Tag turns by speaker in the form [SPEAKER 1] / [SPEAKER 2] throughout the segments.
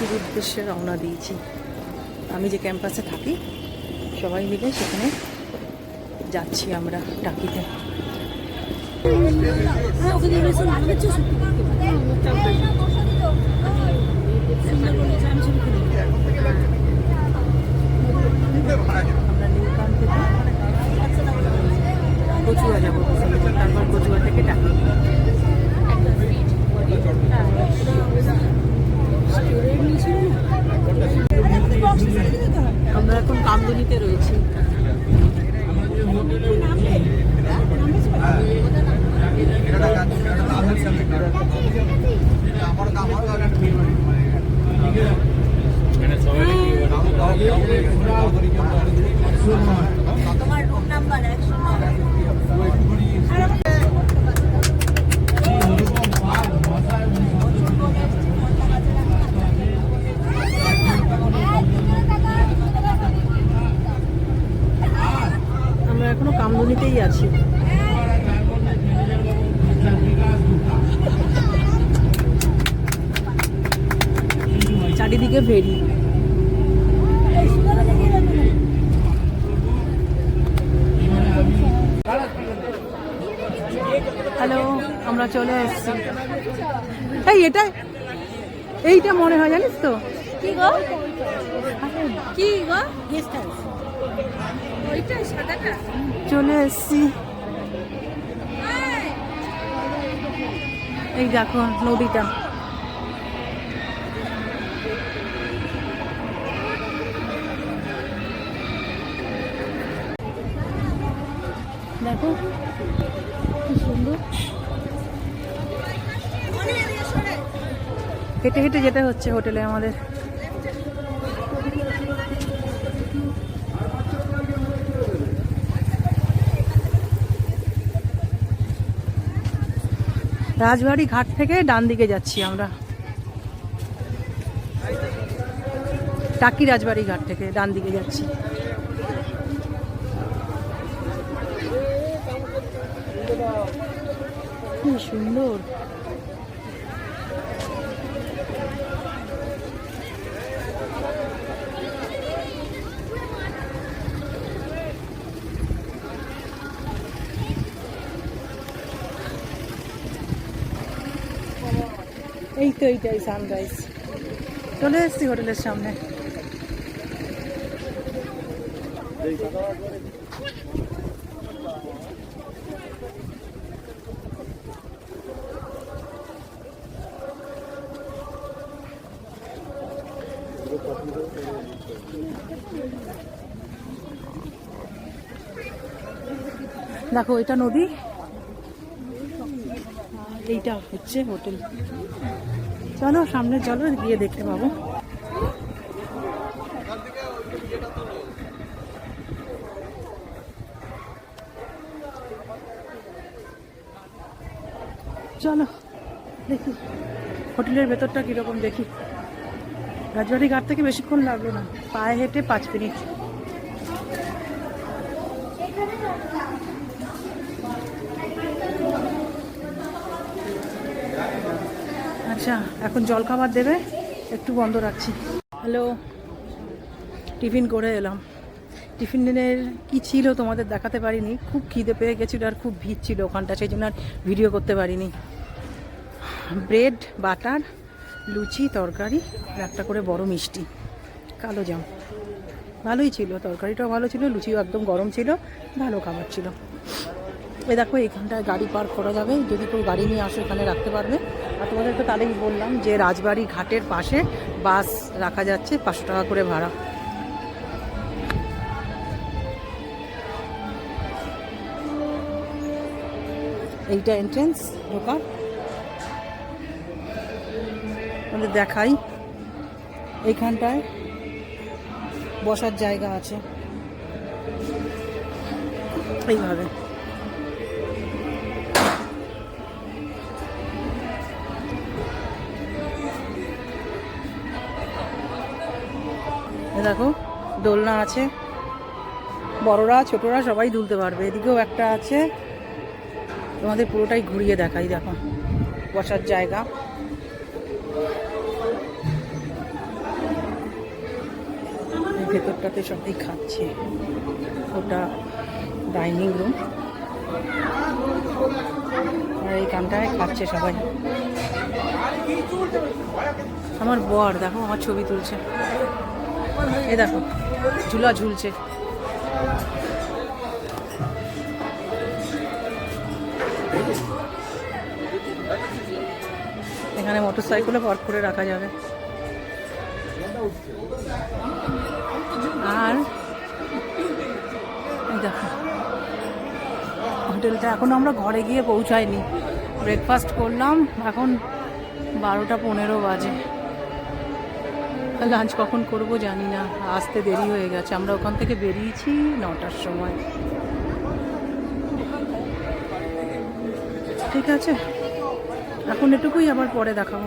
[SPEAKER 1] টাকির উদ্দেশ্যে রওনা দিয়েছি। আমি যে ক্যাম্পাসে থাকি, সবাই মিলে সেখানে যাচ্ছি আমরা টাকিতে। আমরা থেকে কচুয়া যাব। তারপর কচুয়া থেকে টাকি আমরা এখন কামদুনিতে রয়েছি আমরা এখনও কামদুনিতেই আছি। চারিদিকে ভেরি হ্যালো আমরা চলে এসেছি। এই এটা এইটা মনে হয় জানিস তো?
[SPEAKER 2] কি গো? কি গো? গেস্ট হাউস ওইটা সাদাটা।
[SPEAKER 1] চলে এসেছি। এই দেখো নদীটা। দেখো কি সুন্দর হেঁটে হেঁটে যেতে হচ্ছে হোটেলে আমাদের। রাজবাড়ি ঘাট থেকে ডান দিকে যাচ্ছি আমরা। টাকি রাজবাড়ি ঘাট থেকে ডান দিকে যাচ্ছি। কি সুন্দর। তো এইটাই সানরাইজ চলে এসেছি হোটেলের সামনে। দেখো এটা নদী। এইটা হচ্ছে হোটেল চলো, সামনে চলো, গিয়ে দেখতে পাবো। চলো, দেখি, হোটেলের ভেতরটা কীরকম দেখি। রাজবাড়ি ঘাট থেকে বেশিক্ষণ লাগল না, পায়ে হেঁটে পাঁচ মিনিট। আচ্ছা এখন জল খাবার দেবে, একটু বন্ধ রাখছি। হ্যালো, টিফিন করে এলাম। টিফিনের কি ছিল তোমাদের দেখাতে পারিনি। খুব খিদে পেয়ে গেছিল আর খুব ভিড় ছিল ওখানটা, সেই জন্য আর ভিডিও করতে পারিনি। ব্রেড, বাটার, লুচি, তরকারি, আর একটা করে বড় মিষ্টি। কালো জাম। ভালোই ছিল, তরকারিটাও ভালো ছিল, লুচিও একদম গরম ছিল, ভালো খাবার ছিল। এ দেখো এইখানটায় গাড়ি পার্ক করা যাবে। যদি কেউ গাড়ি নিয়ে আসো এখানে রাখতে পারবে। আর তোমাদেরকে তাহলেই বললাম যে রাজবাড়ি ঘাটের পাশে বাস রাখা যাচ্ছে, পাঁচশো টাকা করে ভাড়া। এইটা এন্ট্রেন্স ঢোকার। আমাদের দেখাই। এইখানটায় বসার জায়গা আছে। এইভাবে। দেখো, দোলনা আছে। বড়রা, ছোটরা সবাই দুলতে পারবে। এদিকেও একটা আছে। তোমাদের পুরোটাই ঘুরিয়ে দেখাই, দেখো। বসার জায়গা। ভেতরটাতে সবাই খাচ্ছে। ওটা ডাইনিং রুম। আর এইখানটায় খাচ্ছে সবাই। আমার বর, দেখো, আমার ছবি তুলছে। এই দেখো ঝুলা ঝুলছে। এখানে মোটর সাইকেলও পার্ক করে রাখা যাবে। আর দেখো, হোটেলটা এখন আমরা ঘরে গিয়ে পৌঁছাইনি। ব্রেকফাস্ট করলাম, এখন বারোটা পনেরো বাজে। লাঞ্চ কখন করব জানি না আসতে দেরি হয়ে গেছে। আমরা ওখান থেকে বেরিয়েছি নটার সময়। ঠিক আছে এখন এটুকুই আবার পরে দেখাবো।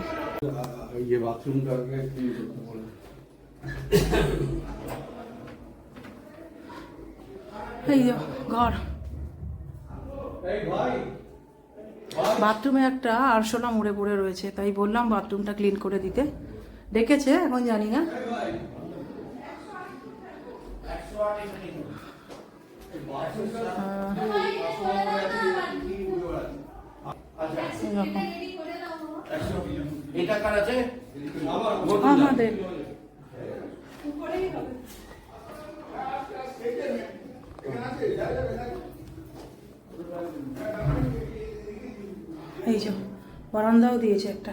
[SPEAKER 1] এই ঘর। বাথরুমে একটা আরশোলা মুড়ে পড়ে রয়েছে তাই বললাম বাথরুমটা ক্লিন করে দিতে। ডেকেছে এখন জানি না। আমাদের এই যে বারান্দাও দিয়েছে একটা।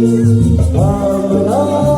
[SPEAKER 1] Ram Ram